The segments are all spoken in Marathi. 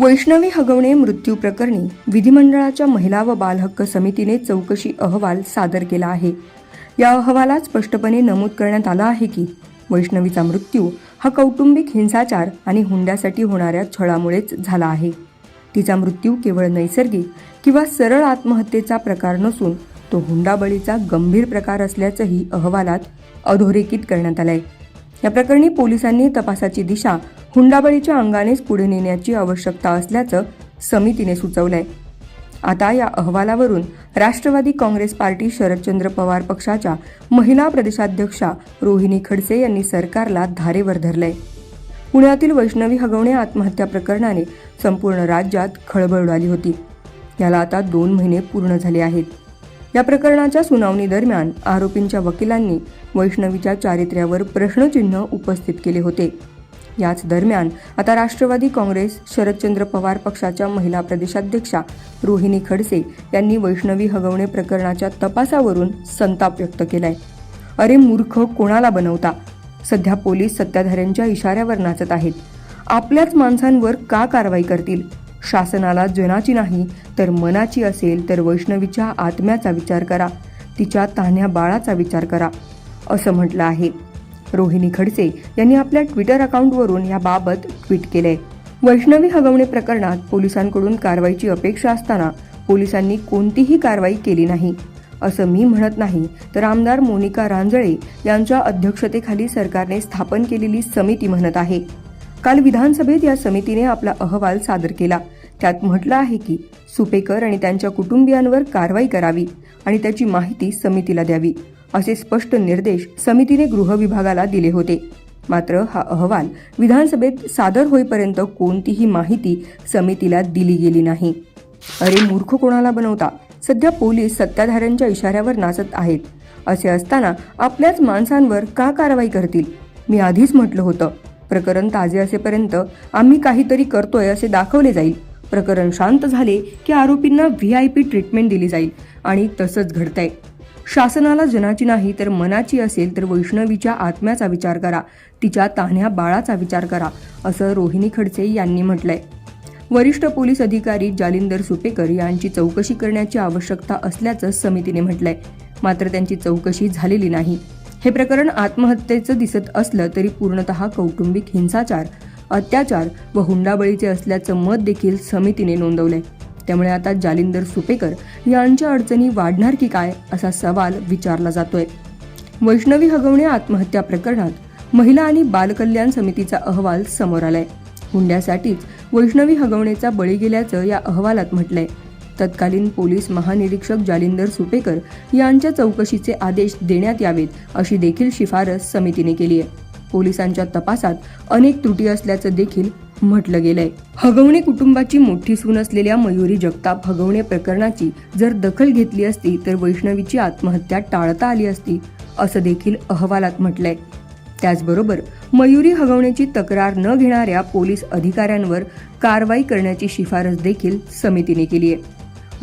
वैष्णवी हगवणे मृत्यू प्रकरणी विधिमंडळाच्या महिला व बालहक्क समितीने चौकशी अहवाल सादर केला आहे. या अहवालात स्पष्टपणे नमूद करण्यात आलं आहे की वैष्णवीचा मृत्यू हा कौटुंबिक हिंसाचार आणि हुंड्यासाठी होणाऱ्या छळामुळेच झाला आहे. तिचा मृत्यू केवळ नैसर्गिक किंवा सरळ आत्महत्येचा प्रकार नसून तो हुंडाबळीचा गंभीर प्रकार असल्याचंही अहवालात अधोरेखित करण्यात आलंय. या प्रकरणी पोलिसांनी तपासाची दिशा हुंडाबळीच्या अंगानेच पुढे नेण्याची आवश्यकता असल्याचं समितीने सुचवलंय. आता या अहवालावरून राष्ट्रवादी काँग्रेस पार्टी शरदचंद्र पवार पक्षाच्या महिला प्रदेशाध्यक्षा रोहिणी खडसे यांनी सरकारला धारेवर धरलंय. पुण्यातील वैष्णवी हगवणे आत्महत्या प्रकरणाने संपूर्ण राज्यात खळबळ उडाली होती. याला आता दोन महिने पूर्ण झाले आहेत. या प्रकरणाच्या सुनावणी दरम्यान आरोपींच्या वकिलांनी वैष्णवीच्या चारित्र्यावर प्रश्नचिन्ह उपस्थित केले होते. याच दरम्यान आता राष्ट्रवादी काँग्रेस शरदचंद्र पवार पक्षाच्या महिला प्रदेशाध्यक्षा रोहिणी खडसे यांनी वैष्णवी हगवणे प्रकरणाच्या तपासावरून संताप व्यक्त केलाय. अरे मूर्ख कोणाला बनवता? सध्या पोलीस सत्ताधाऱ्यांच्या इशाऱ्यावर नाचत आहेत. आपल्याच माणसांवर का कारवाई करतील? शासनाला जनाची नाही तर मनाची असेल तर वैष्णवीच्या आत्म्याचा विचार करा. तिच्या तान्ह्या बाळाचा विचार करा. असं म्हटलं आहे. रोहिणी खडसे यांनी आपल्या ट्विटर अकाउंटवरून याबाबत ट्विट केलंय. वैष्णवी हगवणे प्रकरणात पोलिसांकडून कारवाईची अपेक्षा असताना पोलिसांनी कोणतीही कारवाई केली नाही. असं मी म्हणत नाही तर आमदार मोनिका रांजळे यांच्या अध्यक्षतेखाली सरकारने स्थापन केलेली समिती म्हणत आहे. काल विधानसभेत या समितीने आपला अहवाल सादर केला. त्यात म्हटलं आहे की सुपेकर आणि त्यांच्या कुटुंबियांवर कारवाई करावी आणि त्याची माहिती समितीला द्यावी असे स्पष्ट निर्देश समितीने गृह विभागाला दिले होते. मात्र हा अहवाल विधानसभेत सादर होईपर्यंत कोणतीही माहिती समितीला दिली गेली नाही. अरे मूर्ख कोणाला बनवता? सध्या पोलीस सत्ताधाऱ्यांच्या इशाऱ्यावर नाचत आहेत. असे असताना आपल्याच माणसांवर का कारवाई करतील? मी आधीच म्हटलं होतं. प्रकरण ताजे असेपर्यंत आम्ही काहीतरी करतोय असे दाखवले जाईल. प्रकरण शांत झाले की आरोपींना व्ही आय पी ट्रीटमेंट दिली जाईल आणि तसंच घडतंय. शासनाला जनाची नाही तर मनाची असेल तर वैष्णवीच्या आत्म्याचा विचार करा तिच्या तान्ह्या बाळाचा विचार करा असं रोहिणी खडसे यांनी म्हटलंय. वरिष्ठ पोलीस अधिकारी जालिंदर सुपेकर यांची चौकशी करण्याची आवश्यकता असल्याचं समितीने म्हटलंय. मात्र त्यांची चौकशी झालेली नाही. हे प्रकरण आत्महत्येचं दिसत असलं तरी पूर्णतः कौटुंबिक हिंसाचार अत्याचार व हुंडाबळीचे असल्याचं मत देखील समितीने नोंदवलंय त्यामुळे आता जालिंदर सुपेकर यांच्या अडचणी वाढणार की काय असा सवाल विचारला जातोय. वैष्णवी हगवणे आत्महत्या प्रकरणात महिला आणि बालकल्याण समितीचा अहवाल समोर आलाय. हुंड्यासाठीच वैष्णवी हगवणेचा बळी गेल्याचं या अहवालात म्हटलंय. तत्कालीन पोलीस महानिरीक्षक जालिंदर सुपेकर यांच्या चौकशीचे आदेश देण्यात यावेत अशी देखील शिफारस समितीने केली आहे पोलिसांच्या तपासात अनेक त्रुटी असल्याचं देखील म्हटलं गेलंय. हगवणे कुटुंबाची मोठी सून असलेल्या मयुरी जगताप हगवणे प्रकरणाची जर दखल घेतली असती तर वैष्णवीची आत्महत्या टाळता आली असती असं देखील अहवालात म्हटलंय. त्याचबरोबर मयुरी हगवण्याची तक्रार न घेणाऱ्या पोलीस अधिकाऱ्यांवर कारवाई करण्याची शिफारस देखील समितीने केली आहे.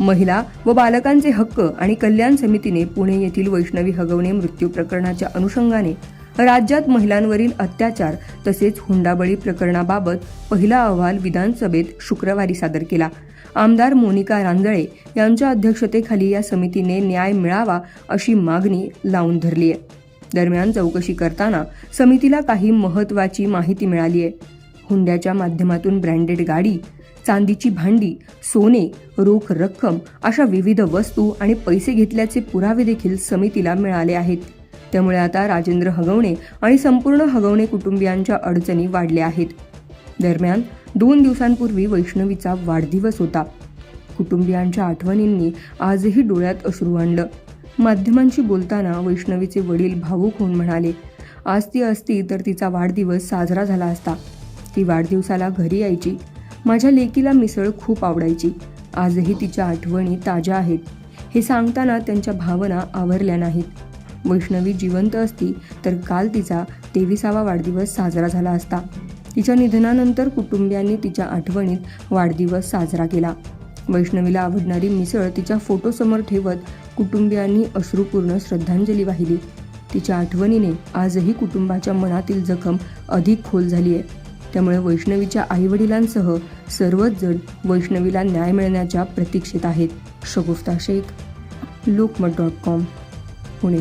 महिला व बालकांचे हक्क आणि कल्याण समितीने पुणे येथील वैष्णवी हगवणे मृत्यू प्रकरणाच्या अनुषंगाने राज्यात महिलांवरील अत्याचार तसेच हुंडाबळी प्रकरणाबाबत पहिला अहवाल विधानसभेत शुक्रवारी सादर केला. आमदार मोनिका रांजळे यांच्या अध्यक्षतेखाली या समितीने न्याय मिळावा अशी मागणी लावून धरली आहे दरम्यान चौकशी करताना समितीला काही महत्वाची माहिती मिळाली आहे हुंड्याच्या माध्यमातून ब्रँडेड गाडी चांदीची भांडी सोने रोख रक्कम अशा विविध वस्तू आणि पैसे घेतल्याचे पुरावे देखील समितीला मिळाले आहेत. त्यामुळे आता राजेंद्र हगवणे आणि संपूर्ण हगवणे कुटुंबियांच्या अडचणी वाढल्या आहेत. दरम्यान दोन दिवसांपूर्वी वैष्णवीचा वाढदिवस होता. कुटुंबियांच्या आठवणींनी आजही डोळ्यात अश्रू आणलं. माध्यमांशी बोलताना वैष्णवीचे वडील भावूक होऊन म्हणाले आज ती असती तर तिचा वाढदिवस साजरा झाला असता. ती वाढदिवसाला घरी यायची. माझ्या लेकीला मिसळ खूप आवडायची. आजही तिच्या आठवणी ताज्या आहेत. हे सांगताना त्यांच्या भावना आवरल्या नाहीत. वैष्णवी जिवंत असती तर काल तिचा तेविसावा वाढदिवस साजरा झाला असता. तिच्या निधनानंतर कुटुंबियांनी तिच्या आठवणीत वाढदिवस साजरा केला. वैष्णवीला आवडणारी मिसळ तिच्या फोटोसमोर ठेवत कुटुंबियांनी अश्रूपूर्ण श्रद्धांजली वाहिली. तिच्या आठवणीने आजही कुटुंबाच्या मनातील जखम अधिक खोल झाली आहे त्यामुळे वैष्णवीच्या आईवडिलांसह सर्वच जण वैष्णवीला न्याय मिळण्याच्या प्रतीक्षेत आहेत. Shagufta Shaikh Lokmat dot com Pune.